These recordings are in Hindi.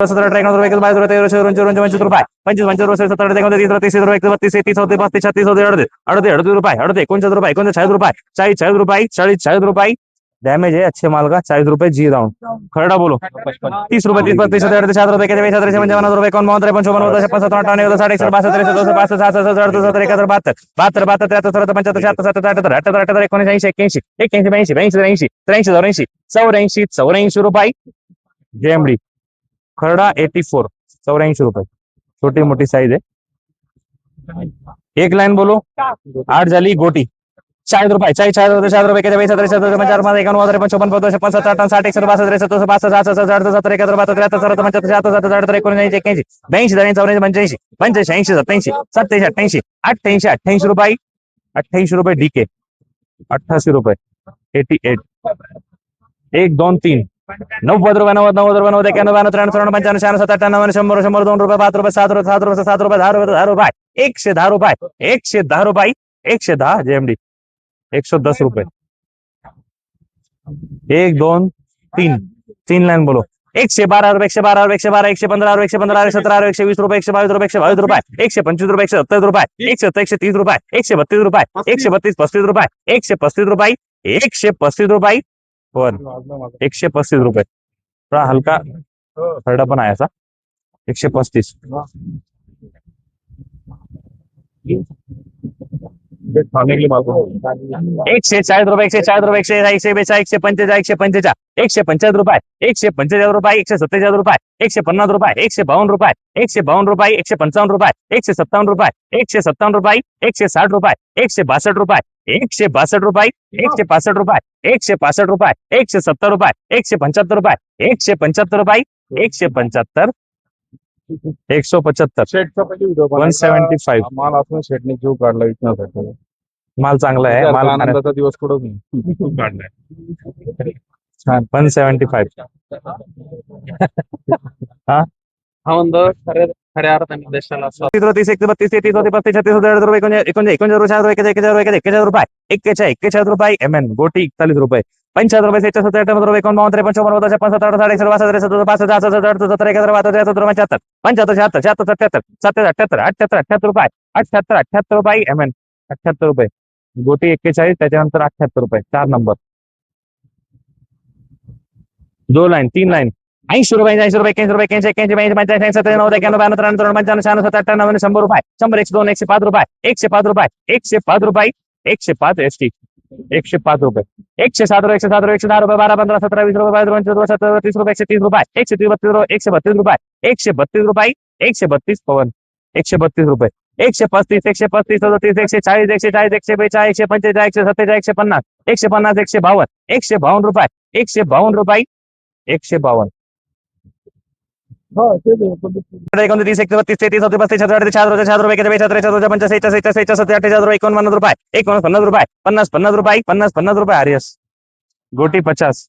सतरा अठरा एकोणीस रुपये बावीस रुपये तेवीस रुपये चोवीस पंचवीस रुपये पंचवीस पंचवीस रुपये सत्तर एकोणतीस तीस तीस रुपये एकतीस बत्तीस तीस होते पस्तीस छत्तीस होते अडतीस अडतीस अडतीस रुपये अडतीस एकोणचाळीस रुपये एकोणचाळीस चाळीस रुपये चाळीस चाळीस रुपये चाळीस चाळीस रुपये डॅमेज है अच्छे माल का, चालीस रुपए जी राउंड खरडा बोलो। तीस रुपए, तीस बत्तीस, सत्तर सात त्रेपन्न चौपन्न पन्नास छप्पन सत्तर अठ्ठावन्न साठ एकसष्ट बासष्ट त्रेसष्ट चौसष्ट पासष्ट सहासष्ट सत्तर, अडतीस, सत्तर एकाहत्तर बहात्तर बहात्तर बहात्तर त्र्याहत्तर सत्तर अठ्याहत्तर एकोणीस ऐंशी एक्क्याऐंशी एक्क्याऐंशी ब्याऐंशी ब्याऐंशी त्र्याऐंशी त्र्याऐंशी चौऱ्याऐंशी चौऱ्याऐंशी चौऱ्याऐंशी रुपये जेएमडी खरडा एटी फोर चौऱ्याऐंशी रुपये छोटी मोटी साइज़ है। एक लाइन बोलो। आठ झाली गोटी। चाळीस रुपये, चाळीस चाळीस रुपये चार रुपये किती पैसे त्रेसष्ट रुपये चार, पाच, एकावन्न त्रेपन्न, चौपन्न पन्नास छप्पन सत्तर अठ्ठावन्न साठ, एकसष्ट, बासष्ट चौसष्ट, पासष्ट, सहासष्ट, सत्तर सत्तर एकाहत्तर बहात्तर, त्र्याहत्तर सत्तर पंच्याहत्तर, शहात्तर, सत्तर अठ्याहत्तर एकोणऐंशी, एक्क्याऐंशी, ब्याऐंशी, त्र्याऐंशी, चौऱ्याऐंशी, पंच्याऐंशी पंच्याऐंशी ऐंशी सत्याऐंशी सत्याऐंशी अठ्ठ्याऐंशी अठ्ठ्याऐंशी अठ्ठ्याऐंशी रुपये अठ्ठ्याऐंशी रुपये डीके अठ्ठासी रुपये एटी एट एक, दोन, तीन, नव्वद रुपये, नव्वद नव्वद रुपये, नव्वद ब्याण्णव, त्र्याण्णव, चौऱ्याण्णव, पंच्याण्णव, शहाण्णव सत्तर अठ्ठ्याण्णव दोन सात रुपये, सात सात रुपये, दहा रुपये, दहा एकशे दहा रुपये, एकशे दहा रुपये, एकशे दहा जेएमडी एकशे दस रुपये एक दोन तीन तीन लाइन बोलो एकशे बारा रुपये एकशे बारा रुपये एकशे बारा एकशे पंधरा रुपये एकशे पंधरा एकशे सतरा एकशे वीस रुपये एकशे बावीस रुपये एकशे बावीस रुपये एकशे पंचवीस रुपये एकशे सत्तर रुपये एकशे एकशे तीस रुपये एकशे बत्तीस रुपये एकशे बत्तीस पस्तीस रुपये एकशे पस्तीस रुपये एकशे पस्तीस रुपये वर एकशे पस्तीस रुपये थोडा हलका थर्डा पण आहे असा एकशे पस्तीस एकशे चाळीस रुपये एकशे चाळीस रुपये एकशे एकशे बेचाळीस एकशे पंचेचाळीस एकशे पंचेचाळीस एकशे पंचाळीस रुपये एकशे पंचेचाळीस रुपये एकशे सत्तेचाळीस रुपये एकशे पन्नास रुपये एकशे बावन्न रुपये एकशे बावन्न रुपये एकशे पंचावन्न रुपये एकशे सत्तावन्न रुपये एकशे सत्तावन्न रुपये एकशे साठ रुपये एकशे बासष्ट रुपये एकशे बासष्ट रुपये एकशे पासष्ट रुपये एकशे पासष्ट रुपये एकशे सत्तर रुपये एकशे पंच्याहत्तर रुपये एकशे पंच्याहत्तर रुपये एकशे पंच्याहत्तर पचहत्तर शेटचा पहिले व्हिडिओ वन सेव्हन्टी फाईव्ह माल असून शेटने जीव काढला विकण्यासाठी माल चांगला आहे माल खाण्यात आनंदाचा दिवस कुठं काढलाय. छान वन सेव्हन्टी फाईव्ह हा म्हणजे खऱ्या खऱ्या अर्थाने देशाला स्वातंत्र्य तीस तीस एकशे बत्तीस तेहतीस चौतीस पस्तीस छत्तीस सत्तर रुपये एकोणचाळीस एकोणचाळीस एकोणचाळीस रुपये रुपये एकेचाळीस एकेचाळीस रुपये एक्केचाळीस एक्केचाळीस रुपये एम एन गोटी एकतालीस रुपये रुपये सत्तर अठ्ठावन्न रुपये एकोण त्रेपन्न चौपन्न पन्नास छप्पन सत्तर साठ एकशे बासष्ट त्रेसष्ट पासष्ट सहासष्ट सत्तर सत्तर एकाहत्तर बहात्तर त्र्याहत्तर पंच्याहत्तर पंच्याहत्तर शहात्तर शहात्तर सत्याहत्तर सत्याहत्तर अठ्याहत्तर अठ्याहत्तर अठ्याहत्तर रुपये अठ्याहत्तर अठ्याहत्तर रुपये एम एन अठ्याहत्तर रुपये. गोटी त्याच्यानंतर अठ्याहत्तर रुपये, चार नंबर दोन लाईन तीन लाईन ऐंशी रुपये ऐंशी रुपये एक्याऐंशी रुपये पंच्याऐंशी ऐंशी सत्तर नव्वद एक्याण्णव ब्याण्णव, त्र्याण्णव, चौऱ्याण्णव, पंच्याण्णव, शहाण्णव, सत्तर अठ्ठ्याण्णव शंभर रुपये. शंभर, एकशे दोन, एकशे पाच रुपये. एकशे पाच रुपये. एकशे पाच रुपये. एकशे पाच एस टी एकशे पाच रुपये. एकशे सात रुपये, एकशे सात रुपये, एकशे दहा रुपये, बारा, पंधरा, सतरा, वीस रुपये, बावीस रुपये सत्तर, तीस रुपये, एकशे तीस रुपये. एकशे तीस, बत्तीस रुपये, एकशे बत्तीस रुपये. एकशे बत्तीस रुपये. एकशे बत्तीस पवन. एकशे बत्तीस रुपये. एकशे पस्तीस एकशे पस्तीस सदतीस एकशे चाळीस एकशे चाळीस एकशे बेचाळीस एकशे पंचेचाळीस एकशे सत्तेचाळीस एकशे पन्नास एकशे पन्नास एकशे बावन्न एकशे बावन्न रुपये एकशे बावन्न रुपये एकशे एकोणतीस एकशे बत्तीस तेहतीस चौतीस पस्तीस रुपये चार रुपये किती बेचाळीस त्रेचाळीस रुपये रुपये रुपये आर्यस गोटी पचास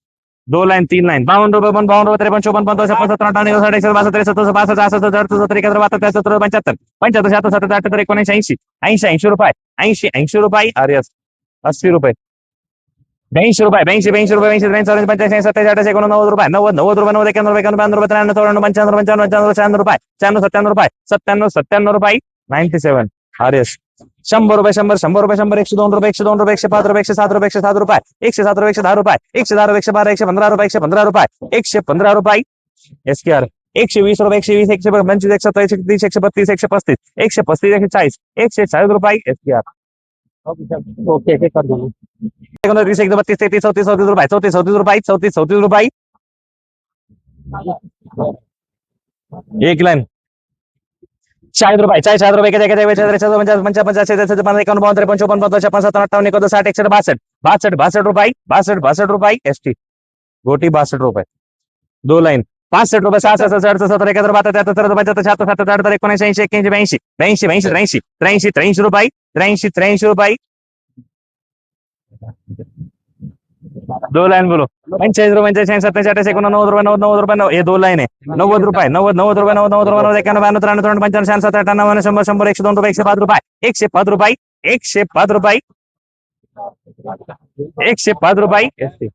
दो लाइन तीन लाइन। बावन रुपये पण बावन रुपये त्रेपन्न चौपन्न पंचावन्न छप्पन सत्तर अठ्ठावन्न साठ एकशे बासष्ट त्रेसष्ट चौसष्ट पासष्ट सहासष्ट सत्तर सत्तर एकाहत्तर बहात्तर त्र्याहत्तर पंच्याहत्तर। पंच्याहत्तर शहात्तर सत्तर अठ्याहत्तर एकोणऐंशी ऐंशी। ऐंशी ऐंशी रुपये। ऐंशी ऐंशी रुपये अरे अस्सी रुपये। ब्याऐंशी रुपये ब्याऐंशी ब्याऐंशी रुपये ऐंशी त्र्याऐंशी चौऱ्याऐंशी पंच्याऐंशी सत्तावीस अठ्ठावीस एकोणनव्वद रुपये। नव्वद नव्वद रुपये नव्वद एक्याण्णव रुपये एक्याण्णव रुपये त्र्याण्णव चौऱ्याण्णव पंच्याण्णव पंच्याण्णव पंच्याण्णव शहाण्णव रुपये शहाण्णव सत्त्याण्णव रुपये सत्त्याण्णव सत्त्याण्णव रुपये नाईन्टी सेव्हन सेवन आर्यस शंभर रुपये शंभर शंभर रुपये शंभर एकशे दोन रुपये एकशे दोन रुपये एकशे पाच रुपये एकशे सात रुपये एकशे सात रुपये एकशे सात रुपये एकशे दहा रुपये एकशे दहा रुपये एकशे बारा एकशे पंधरा रुपये एकशे पंधरा रुपये एकशे पंधरा रुपये एस के आर एकशे वीस रुपये एकशे वीस एकशे पंचवीस एकशे सत्तावीस एकशे तीस एकशे बत्तीस एकशे पस्तीस एकशे पस्तीस एकशे चाळीस एकशे चाळीस रुपये एस के आर ओके हे. एकोणतीस एकशे बत्तीस तेहतीस चौतीस चौतीस रुपये चौतीस चौतीस रुपये चौतीस चौतीस रुपये एक लाईन चाळीस रुपये चाळीस चार रुपये एकावन्न चौपन्न पन्नास छप्पन सत्तर अठ्ठावन्न एकोणतीस साठ एकशे बासष्ट बासठ बासठ रुपये बासष्ट बासष्ट रुपये एस टी गोटी बासष्ट रुपये। दो लाइन पासष्ट रुपये सहासष्ट सहासष्ट सत्तर एकाहत्तर बहात्तर त्र्याहत्तर पंच्याहत्तर शहात्तर सत्तर अठ्याहत्तर एकोणऐंशी ऐंशी एक्क्याऐंशी ब्याऐंशी ब्याऐंशी ब्याऐंशी त्र्याऐंशी त्र्याऐंशी त्र्याऐंशी रुपये त्र्याऐंशी त्र्याऐंशी रुपये। दो लाइन बोलो। पंचेचाळीस रुपये पंचेचाळीस सत्याऐंशी अठ्ठावीस एकोणनव्वद रुपये नव्वद नव्वद रुपये नव्वद हे दोन लाईन आहे नव्वद रुपये नव्वद नव्वद रुपये नव्वद नव्वद रुपये नव्वद एक्याण्णव ब्याण्णव त्र्याण्णव त्र्याण्णव पंच्याण्णव शहाण्णव सत्तर नव्याण्णव शंभर शंभर एकशे दोन रुपये एकशे पाच रुपये एकशे पाच रुपये एकशे पाच रुपये एकशे पाच रुपये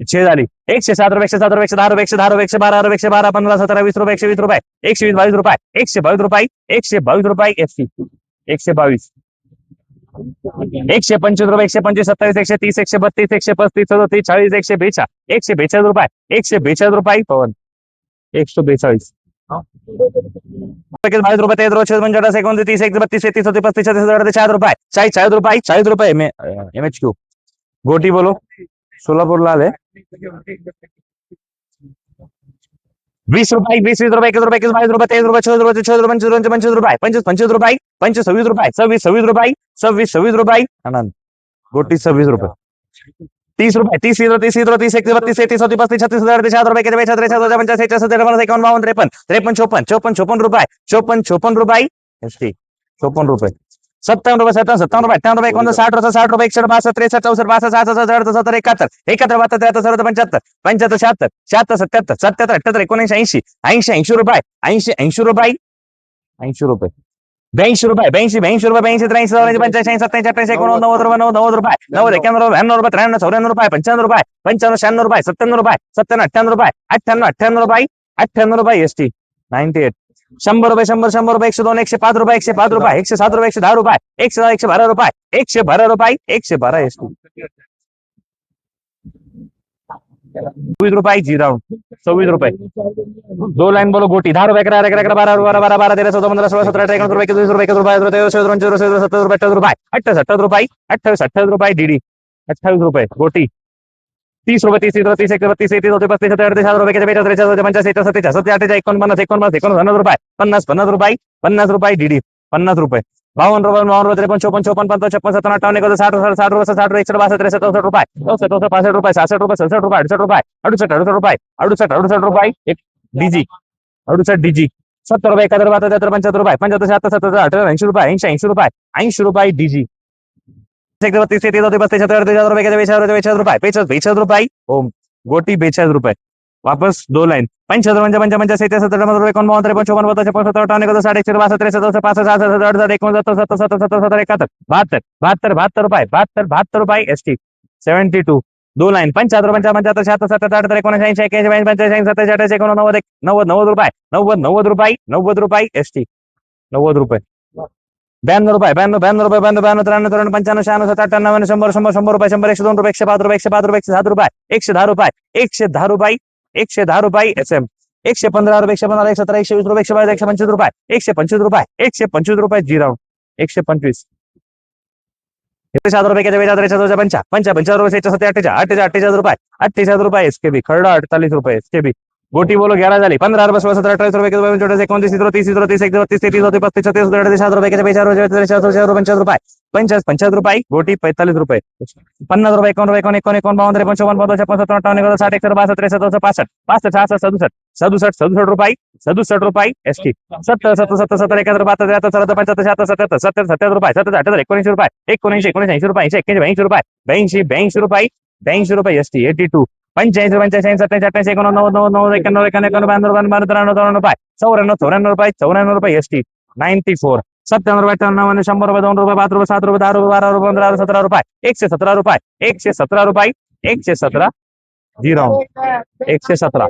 छे झाली एकशे सात रुपये एकशे सात रुपये एकशे दहा रुपये एकशे दहा रुपये एकशे बारा रुपये एकशे बारा पंधरा सतरा वीस रुपये एकशे वीस रुपये एकशे वीस बावीस रुपये एकशे बावीस रुपये एकशे बावीस रुपये एकशे बावीस एकशे पंचवीस रुपये, एकशे पंचवीस सत्तावीस एकशे तीस, एकशे बत्तीस, एकशे पस्तीस सदतीस चाळीस, एकशे बेचा एकशे बेचाळीस रुपये, एकशे बेचाळीस रुपये पवन. एकशे बेचाळीस. पैकीच रुपये तेच रोज पंचाळीस एकोणतीस, तीस एक बत्तीस तेतीस होते पस्तीस, छत्तीस चाळीस रुपये. चाळीस चाळीस रुपये चाळीस रुपये एम एच क्यू गोटी बोलो. सोलापूरला आले वीस रुपये वीस वीस रुपये एकवीस रुपये एकवीस बावीस रुपये तेवीस रुपये चौदह रुपये चौदह रुपये पंचवीस पंचवीस रुपये पंचवीस पंचवीस रुपये पंचवीस सव्वीस रुपये सव्वीस सव्वीस रुपये सव्वीस सव्वीस रुपये आनंद गोटी सव्वीस रुपये तीस रुपये तीस तीस तीस तीस तीस एकतीस बत्तीस तेतीस चौतीस पस्तीस छत्तीस, हज़ार तीस हज़ार रुपये किती छत्तीस हज़ार पंचाळीस एकसष्ट सत्तर एकावन्न बावन्न त्रेपन्न त्रेपन्न चोपन्न चोपन्न चोपन्न रुपये चोपन्न चोपन्न रुपये एस टी चोपन्न रुपये सत्तावन्न रुपये सत्तावन्न सत्तावन्न रुपये अठ्ठावन्न रुपये एकोणतीस साठ रुपये साठ रुपये एकसष्ट बासष्ट त्रेसष्ट चौसष्ट बासष्ट सहासष्ट सत्तर सत्तर एकाहत्तर. एकाहत्तर बहात्तर त्र्याहत्तर सर्व पंच्याहत्तर. पंच्याहत्तर शहात्तर. शहात्तर सत्याहत्तर. सत्याहत्तर अठ्याहत्तर एकोणऐंशी ऐंशी. ऐंशी ऐंशी रुपये. ऐंशी ऐंशी रुपये. ऐंशी रुपये. ब्याऐंशी रुपये ब्याऐंशी ब्याऐंशी रुपये ब्याऐंशी त्र्याऐंशी चौऱ्याऐंशी पंच्याऐंशी सत्याऐंशी अठ्याऐंशी एकोणनव्वद नव्वद रुपये नव्वद नव्वद रुपये. नव्वद एक्याण्णव रुपये ब्याण्णव रुपये त्र्याण्णव चौऱ्याण्णव रुपये पंच्याण्णव रुपये पंच्याण्णव शहाण्णव रुपये सत्त्याण्णव रुपये सत्त्याण्णव अठ्ठ्याण्णव रुपये अठ्ठ्याण्णव अठ्ठ्याण्णव रुपये अठ्ठ्याण्णव रुपये एस टी नाईन्टी एट. शंभर रुपये शंभर शंभर रुपये एकशे दोन एकशे पाच रुपये एकशे पाच रुपये एकशे सात रुपये एकशे दहा रुपये एकशे दहा एकशे बारा रुपये एकशे बारा रुपये एकशे बारा सव्वीस रुपये जी राऊंड सव्वीस रुपये दो लाइन बोलो गोटी दहा रुपये अकरा अकरा अकरा बारा बारा बारा बारा तेरा चौदा पंधरा सोळा सतरा अठरा एकोणीस रुपये एकवीस रुपये एकवीस रुपये तेवीस रुपये पंचवीस रुपये सत्तर रुपये अठ्ठावीस रुपये अठ्ठावीस रुपये डीडी अठ्ठावीस रुपये गोटी तीस रुपये, तीस तीस तीस एक बत्तीस तेतीस होते पस्तीस, सत्तर, अडतीस हज़ार रुपये बेचाळीस त्रेचाळीस पंचाळीस एकसष्ट सत्तेचाळीस सत्ते अठ्ठेचाळीस एकोणपन्नास एकोणपन्नास रुपये, पन्नास पन्नास रुपये पन्नास रुपये डीडी पन्नास रुपये बावन्न रुपये बावन्न रुपये त्रेपन्न चोपन्न चोपन्न पंचावन्न छप्पन सत्तर अठ्ठावन्न एकोणीस साठ साठ साठ रुपये साठ एकशे बासष्ट, त्रेसष्ट, चौसष्ट रुपये, चौसष्ट चौसष्ट, पासष्ट रुपये सहासष्ट रुपये, सदुसष्ट रुपये, अडुसष्ट रुपये, अडुसष्ट अडुसष्ट रुपये, अडुसष्ट अडुसष्ट रुपये, एक डीजी, अडुसष्ट डीजी, सत्तर रुपये, एकाहत्तर बहात्तर त्र्याहत्तर पंच्याहत्तर रुपये, पंच्याहत्तर, शहात्तर, सत्तर अठरा ऐंशी रुपये, ऐंशी ऐंशी रुपये ऐंशी रुपये डीजी. एक पस्तीस छत्तीस अडतीस हज़ार रुपये गोटी बेचाळीस रुपये दो लाईन पंच्याहत्तर पंचा पंचा पंचा सत्तर सत्तर त्रेपन्न चोपन्न पत्तर छप्पन सत्तर सत्तर सत्तर बहात्तर रुपये एस टी सेव्हन्टी टू दो लाईन पंच्याहत्तर पंचा पंच्याहत्तर शहात्तर सत्तर अठ्ठ्याहत्तर एकोणीस ऐंशी एक्याऐंशी बाऐंशी पंच्याऐंशी सत्तावीस एकोणनव्वद नव्वद नव्वद रुपये नव्वद नव्वद रुपये नव्वद रुपये एस टी नव्वद रुपये ब्याण्णव रुपये ब्याण्णव ब्याण्णव रुपये ब्याण्णव ब्याण्णव त्र्याण्णव त्र्याण्णव पंच्याण्णव शहाण्णव सत्तर अठ्ठ्याण्णव शंभर शंभर शंभर रुपये शंभर एकशे दोन रुपये एकशे पाच रुपये एकशे पाच रुपये एकशे सात रुपये एकशे दहा रुपये एकशे दहा रुपये एकशे दहा रुपये एस एम एकशे पंधरा रुपये एकशे पंधरा एकशे सतरा एकशे वीस रुपये एकशे बावीस एकशे पंचवीस रुपये एकशे पंचवीस रुपये एकशे पंचवीस रुपये जी राऊंड एकशे पंचवीस सात पंचा पंचा रुपये अठ्ठेचाळीस अठ्ठेचाळीस रुपये अठ्ठेचाळीस रुपये एस बी खरडा अडतालीस रुपये एस बी गोटी बोलो, ग्यारह झाली पंधरा रुपये सोळा सतरा अठ्ठावीस रुपये किती चौतीस एकोणतीस तीस तीस तीस एक बत्तीस तेतीस होते पस्तीस छत्तीस अडतीस रुपये किती बेचाळीस रुपये त्रेचाळीस रुपये पंचाळीस रुपये पंचाळीस पंचाळीस रुपये गोटी पैतालीस रुपए। पन्नास रुपए रुपये एकोण एकोण एकोण बावन्न त्रेपन्न चौपन्न पंधरा छप्पन सत्तर एकोणसाठ साठ एकसष्ट बासष्ट त्रेसष्ट चौसष्ट पासष्ट पासष्ट सहासष्ट सदुसष्ट सदुसष्ट सदुसष्ट रुपये सदुसष्ट रुपये एस टी। सत्तर सत्तर सत्तर सत्तर एकाहत्तर बहात्तर त्र्याहत्तर चौहत्तर पंच्याहत्तर शहात्तर सत्याहत्तर सत्तर सत्तर रुपये सत्तर अठ्याहत्तर एकोणऐंशी रुपये एकोणऐंशी एकोणऐंशी ऐंशी रुपये ऐंशी एक्क्याऐंशी ब्याऐंशी रुपये ब्याऐंशी ब्याऐंशी रुपये ब्याऐंशी रुपये एस टी, एटी टू। पंच्याऐंशी पंच्याऐंशी सत्याऐंशी अठ्याऐंशी एकोणनव्वद नव्वद नव्वद एक्याण्णव एक्याण्णव एक्याण्णव ब्याण्णव ब्याण्णव बाण्णव त्र्याण्णव त्र्याण्णव रुपये चौऱ्याण्णव चौऱ्याण्णव रुपये चौऱ्याण्णव रुपये एस टी नाईन्टी फोर सत्त्याण्णव रुपये अठ्ठ्याण्णव शंभर रुपये दोन रुपये पाच रुपये सात रुपये दहा रुपये बारा रुपये पंधरा रुपये सतरा रुपये एकशे सतरा रुपये एकशे सतरा रुपये एकशे सतरा झिरो. एकशे सतरा.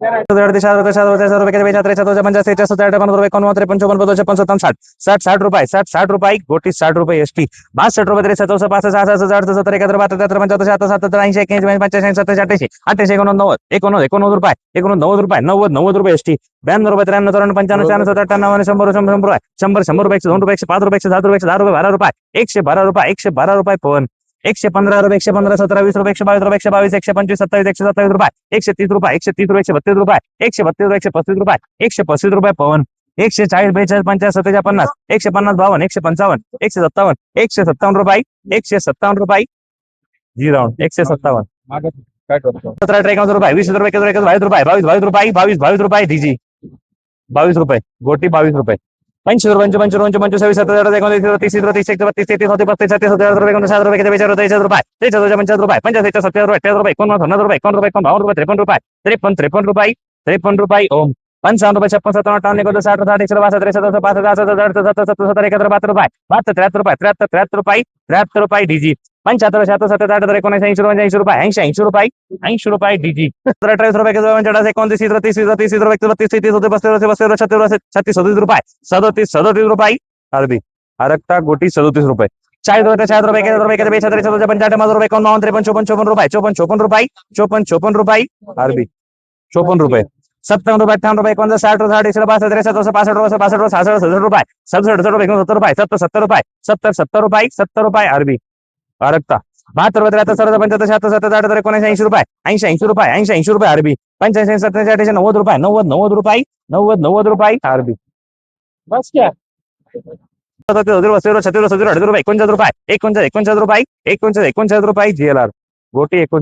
अडतीस हज़ार रुपये सात हज़ार रुपये बेचाळीस त्रेचाळीस पंचाळीस त्रेचाळीस सत्तर अठ्ठावन्न रुपये एकोणवन्न त्रेपन्न चोपन्न पदोशे पंचावन्न साठ साठ साठ रुपये साठ साठ रुपये गोटी साठ रुपये एस टी बासष्ट रुपये त्रेसष्ट चौसष्ट पासष्ट सहासष्ट अडसष्ट सत्तर एकाहत्तर बहात्तर त्र्याहत्तर पंच्याहत्तर शहात्तर सत्तर ऐंशी एक्याऐंशी पंच्याऐंशी सत्तावीस अठ्ठावीस अठ्ठावीस एकोणनव्वद एकोणनव्वद एकोणनव्वद रुपये एकोणनव्वद रुपये नव्वद नव्वद रुपये एस टी ब्याण्णव रुपये त्र्याण्णव चौऱ्याण्णव पंच्याण्णव शहाण्णव सत्तर अठ्ठ्याण्णव शंभर शंभर शंभर रुपये शंभर शंभर रुपये एकशे दोन रुपये एकशे पाच रुपये एकशे सात रुपये एकशे दहा रुपये बारा रुपये, एकशे बारा रुपये एकशे बारा रुपये पवन एकशे पंधरा रुपये एकशे पंधरा सतरा वीस रुपये एकशे बावीस रुपये एकशे बावीस एकशे पंचवीस सत्तावीस एकशे सत्तावीस रुपये एकशे तीस रुपये एकशे तीस रुपये एकशे बत्तीस रुपये एकशे बत्तीस रुपये एकशे पस्तीस रुपये एकशे पस्तीस रुपये पवन एकशे चाळीस बेचाळीस पंचाळीस सत्तेचाळीस पन्नास एकशे पन्नास बावन्न एकशे पंचावन्न एकशे सत्तावन्न एकशे सत्तावन्न रुपये एकशे सत्तावन्न रुपये जी राऊंड एकशे सत्तावन्न सतरा एकावन्न रुपये वीस रुपये बावीस रुपये बावीस बावीस रुपये बावीस बावीस रुपये डीजी बावीस रुपये गोटी बावीस रुपये पंचवीस रुपये पंचवीस पंचवीस पंचवीस सव्वीस सत्तर अठरा एकोणतीस तीस तीस एक बत्तीस तेहतीस चौतीस पस्तीस छत्तीस सत्तर रुपये सात रुपये तेचाळीस रुपये तेचाळीस पंचाळीस रुपये पंचाळीस सत्तर रुपये अठ्ठावीस रुपये एकोणपन्नास पन्नास रुपये एकोण रुपये एकोण रुपये त्रेपन्न रुपये त्रेपन्न त्रेपन्न रुपये त्रेपन्न रुपये ओम पंचावन्न रुपये छप्पन सत्तर अठ्ठावन्न एकोणतीस साठ साठ एकशे बासष्ट त्रेसष्ट पासष्ट सहासष्ट सत्तर सत्तर सत्तर सत्तर एकाहत्तर बहात्तर रुपये बहात्तर त्र्याहत्तर रुपये त्र्याहत्तर त्र्याहत्तर रुपये त्र्याहत्तर रुपये डीजी पंच्याहत्तर शहात्तर सत्तर रुपये रुपये रुपये तीस तीस तीस बत्तीस तीस होते छत्तीस छत्तीस सदतीस रुपये, सदतीस सदतीस रुपये, अरबी। अरक्ता गोटी, सदतीस रुपये। सत्तर सत्तर सत्तर सत्तर सत्तर अरबी। अरक्ता बहात्तर त्र्याहत्तर सत्तर पंच्याहत्तर, शहात्तर, सत्तर अठ्याहत्तर एकोणऐंशी ऐंशी रुपये? ऐंशी ऐंशी रुपये, ऐंशी ऐंशी रुपये अरबी. पंच्याऐंशी, सत्याऐंशी अठ्याऐंशी नव्वद रुपये, नव्वद नव्वद रुपये, नव्वद नव्वद रुपये अरबी. बस क्या? रुपये, एकोणचाळीस रुपये एकोणचाळीस रुपये जीएलआर एक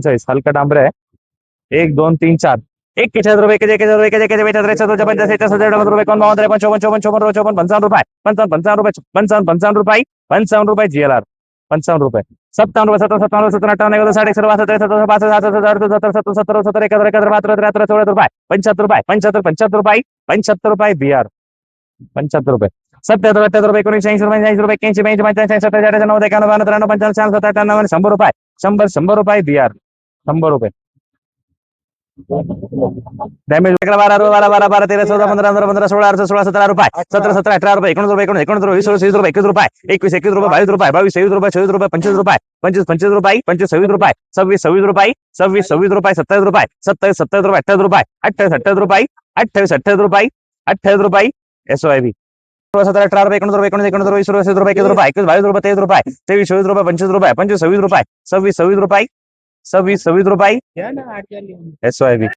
रुपये जीएलआर पंचावन्न रुपये. सत्तावन्न रुपये सत्तर सत्तावन्न सत्तर अठ्ठावन्न एकोणतीस साठ एकशे बासष्ट त्रेसष्ट पासष्ट सहासष्ट सत्तर सत्तर सत्तर सत्तर सत्तर एकाहत्तर एकाहत्तर बहात्तर त्र्याहत्तर चौऱ्याहत्तर रुपये. पंच्याहत्तर रुपये पंच्याहत्तर पंच्याहत्तर रुपये पंच्याहत्तर रुपये बिहार. पंच्याहत्तर रुपये. सत्याहत्तर अठ्याहत्तर रुपये एकोणीशे ऐंशी रुपये ऐंशी रुपये एक्याऐंशी ब्याऐंशी पंच्याऐंशी सत्तर अठ्याऐंशी नव्वद एकावन्न त्र्याण्णव पंच्याण्णव शहाण्णव सत्तर अठ्ठ्याण्णव शंभर रुपये. शंभर शंभर रुपये बिहार. शंभर रुपये. डॅमेज बारा बारा बारा बारा तेरा चौदा पंधरा पंधरा पंधरा सोळा अठरा सोळा सतरा रुपये सतरा सतरा अठरा रुपये एकोणीस रुपये एकोणीस एकोणीस रुपये वीस वीस रुपये एकवीस रुपये एकवीस एकवीस रुपये बावीस रुपये बावीस सव्वीस रुपये सव्वीस रुपये पंचवीस रुपये पंचवीस पंचवीस रुपये पंचवीस सव्वीस रुपये सव्वीस सव्वीस रुपये सव्वीस सव्वीस रुपये सत्तावीस रुपये सत्तावीस सत्तावीस रुपये अठ्ठावीस रुपये अठ्ठावीस अठ्ठावीस रुपये अठ्ठावीस अठ्ठावीस रुपये अठ्ठावीस रुपये एस वाय बी सतरा अठरा रुपये एकोणीस रुपये एकोणीस एकोणीस रुपये वीस रुपये वीस रुपये एकवीस रुपये एकवीस बावीस रुपये तेवीस रुपये तेवीस चोवीस रुपये पंचवीस रुपये पंचवीस सव्वीस रुपये सव्वीस सव्वीस रुपये सव्वीस सव्वीस रुपये एस वाय बी